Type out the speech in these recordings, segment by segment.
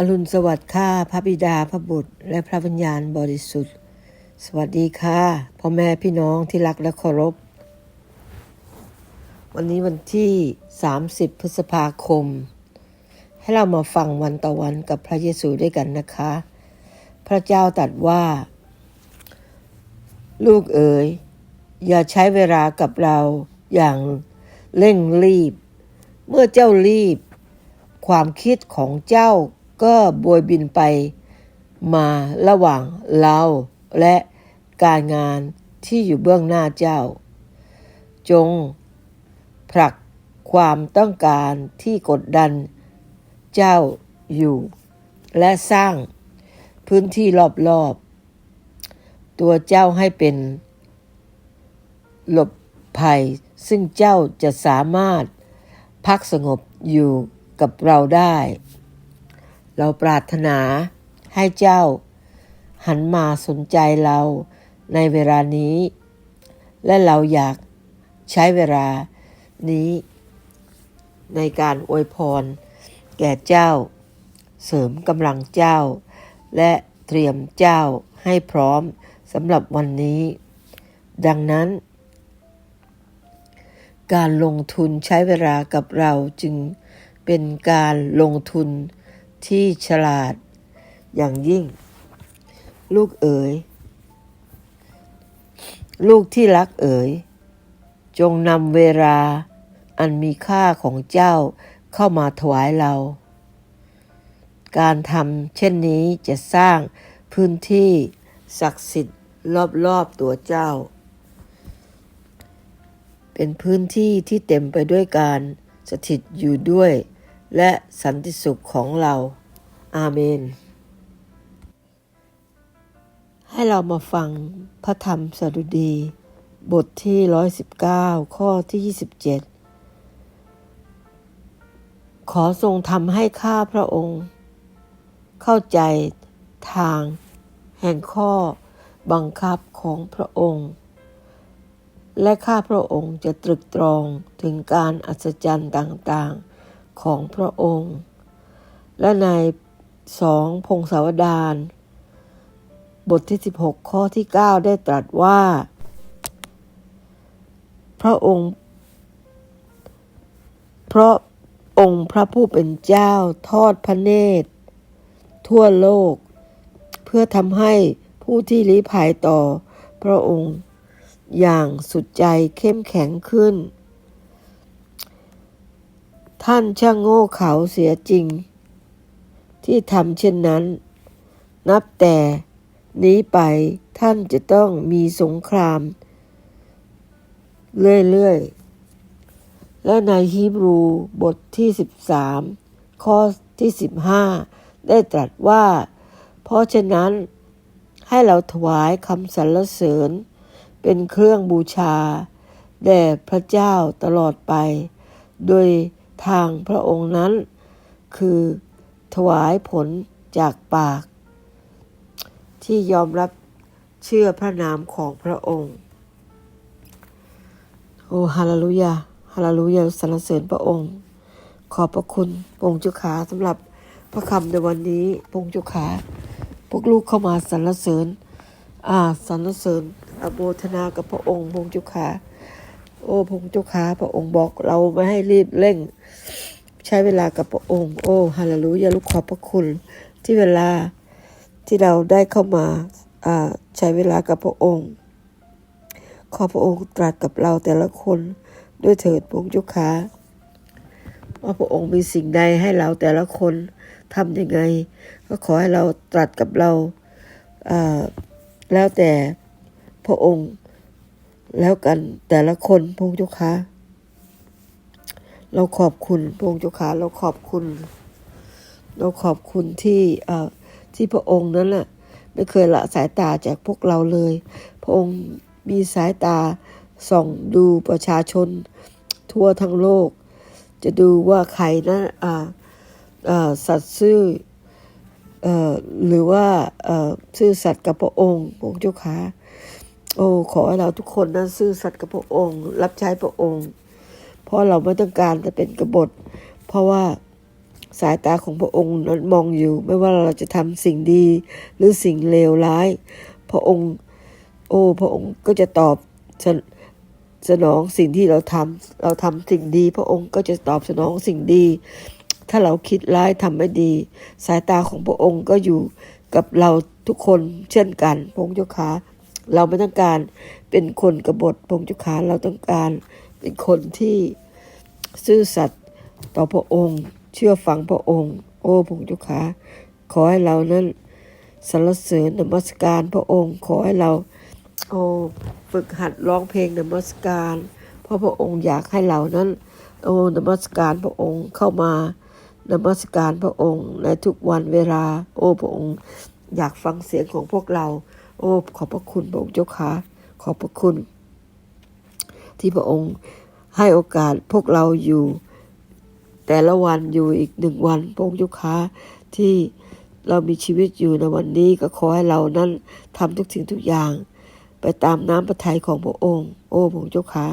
อรุณสวัสดิ์ค่ะพระบิดาพระบุตร และพระวิญญาณบริสุทธิ์ สวัสดีค่ะพ่อแม่พี่น้องที่รักและเคารพ วันนี้วันที่ 30 พฤษภาคม ให้เรามาฟังวันต่อวันกับพระเยซูด้วยกันนะคะ พระเจ้าตรัสว่า ลูกเอ๋ย อย่าใช้เวลากับเราอย่างเร่งรีบ เมื่อเจ้ารีบ ความคิดของเจ้า ก็บวยบินไปมาระหว่างเราและการงานที่อยู่เบื้องหน้าเจ้า จงผลักความต้องการที่กดดันเจ้าอยู่ และสร้างพื้นที่รอบๆ ตัวเจ้าให้เป็น หลบภัย ซึ่งเจ้าจะสามารถพักสงบอยู่กับเราได้ เราปรารถนาให้เจ้า หันมาสนใจเราในเวลานี้ และเราอยากใช้เวลานี้ ในการอวยพร แก่เจ้า เสริมกำลังเจ้า และเตรียมเจ้าให้พร้อมสำหรับวันนี้ ดังนั้น การลงทุนใช้เวลากับเราจึงเป็นการลงทุน ที่ฉลาด อย่างยิ่ง ลูกเอ๋ย ลูกที่รักเอ๋ย จงนำเวลาอันมีค่าของเจ้าเข้ามาถวายเรา การทำเช่นนี้จะสร้างพื้นที่ศักดิ์สิทธิ์รอบๆตัวเจ้า เป็นพื้นที่ที่เต็มไปด้วยการสถิตอยู่ด้วย และสันติสุขของเรา อาเมน ให้เรามาฟังพระธรรมสดุดี บทที่ 119 ข้อที่ 27 ขอทรงทำให้ข้าพระองค์ เข้าใจทางแห่งข้อบังคับของพระองค์ และข้าพระองค์จะตรึกตรองถึงการอัศจรรย์ต่างๆ ของพระองค์ และในสองพงศาวดารบทที่ 16 ข้อที่ 9 ได้ตรัสว่า พระองค์ เพราะองค์พระผู้เป็นเจ้าทอดพระเนตร ทั่วโลก เพื่อทำให้ผู้ที่ลี้ภัยต่อพระองค์อย่างสุดใจเข้มแข็งขึ้น ท่านช่างโง่เขาเสียจริง ที่ทำเช่นนั้น นับแต่นี้ไปท่านจะต้องมีสงคราม เรื่อยๆ และในฮีบรูบทที่ 13 ข้อที่ 15 ได้ตรัสว่า เพราะฉะนั้นให้เราถวายคำสรรเสริญ เป็นเครื่องบูชา แด่พระเจ้าตลอดไป โดย ทางพระองค์นั้น คือถวายผลจากปาก ที่ยอมรับเชื่อพระนามของพระองค์ โอฮาเลลูยาฮาเลลูยาสรรเสริญพระองค์ ขอบพระคุณพงจ้าขาสำหรับพระคำในวันนี้พงจ้าขาพวกลูกเข้ามาสรรเสริญ อ่าสรรเสริญอโมทนากับพระองค์พงจ้าขา โอ้พระองเจ้าขาพระองค์บอกเราไม่ให้รีบเร่ง ใช้เวลากับพระองค์ โอ้ฮาเลลูยาลูกขอบพระคุณที่เวลาที่เราได้เข้ามาอ่าใช้เวลากับพระองค์ ขอพระองค์ตรัสกับเราแต่ละคนด้วยเถิดพระองเจ้าขาว่าพระองค์มีสิ่งใดให้เราแต่ละคนทำยังไง ก็ขอให้เราตรัสกับเราแล้วแต่พระองค์ แล้วกันแต่ละคนพงเจ้าค่ะเราขอบคุณพงเจ้าค่ะเราขอบคุณ เราขอบคุณที่เอ่อที่พระองค์นั้นแหละไม่เคยละสายตาจากพวกเราเลย พระองค์มีสายตาส่องดูประชาชนทั่วทั้งโลก จะดูว่าใครนะอ่าอ่าสัตว์ซื่ออ่อหรือว่าอ่อซื่อสัตย์กับพระองค์พระองค์เจ้าค่ะ โอ้ขอให้เราทุกคนนั้นซื่อสัตย์กับพระองค์ รับใช้พระองค์ เพราะเราไม่ต้องการจะเป็นกบฏ เพราะว่าสายตาของพระองค์นั้นมองอยู่ ไม่ว่าเราจะทำสิ่งดีหรือสิ่งเลวร้าย พระองค์ โอ้พระองค์ก็จะตอบสนสนองสิ่งที่เราทำเราทำสิ่งดี พระองค์ก็จะตอบสนองสิ่งดี ถ้าเราคิดร้ายทำไม่ดี สายตาของพระองค์ก็อยู่กับเราทุกคนเช่นกันพงค์เจ้าขา เราไม่ต้องการเป็นคนกบฏพระองจ้าขาเราต้องการเป็นคนที่ซื่อสัตย์ต่อพระองค์ เชื่อฟังพระองค์ โอ้พงจ้าขา ขอให้เรานั้นสรรเสริญนมัสการพระองค์ ขอให้เราโอ้ฝึกหัดร้องเพลงนมัสการ เพราะพระองค์อยากให้เรานั้นโอ้นมัสการพระองค์เข้ามานมัสการพระองค์ในทุกวันเวลา โอ้พระองค์อยากฟังเสียงของพวกเรา โอ้ขอบพระคุณพระองค์เจ้าค่ะขอบพระคุณ ที่พระองค์ให้โอกาสพวกเราอยู่ แต่ละวันอยู่อีกหนึ่งวันพระองค์เจ้าค่ะที่เรามีชีวิตอยู่ในวันนี้ก็ขอให้เรานั้นทำทุกสิ่งทุกอย่าง ไปตามน้ำพระทัยของพระองค์ โอ้พระองค์เจ้าค่ะ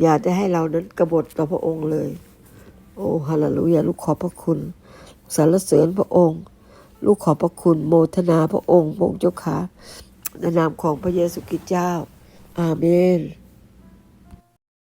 อย่าได้ให้เรานั้นกบฏต่อพระองค์เลย โอ้ฮาเลลูยาลูกขอบพระคุณสรรเสริญพระองค์ ลูกขอพระคุณโมทนาพระองค์พระองค์เจ้าค่ะในนามของพระเยซูคริสต์เจ้า อาเมน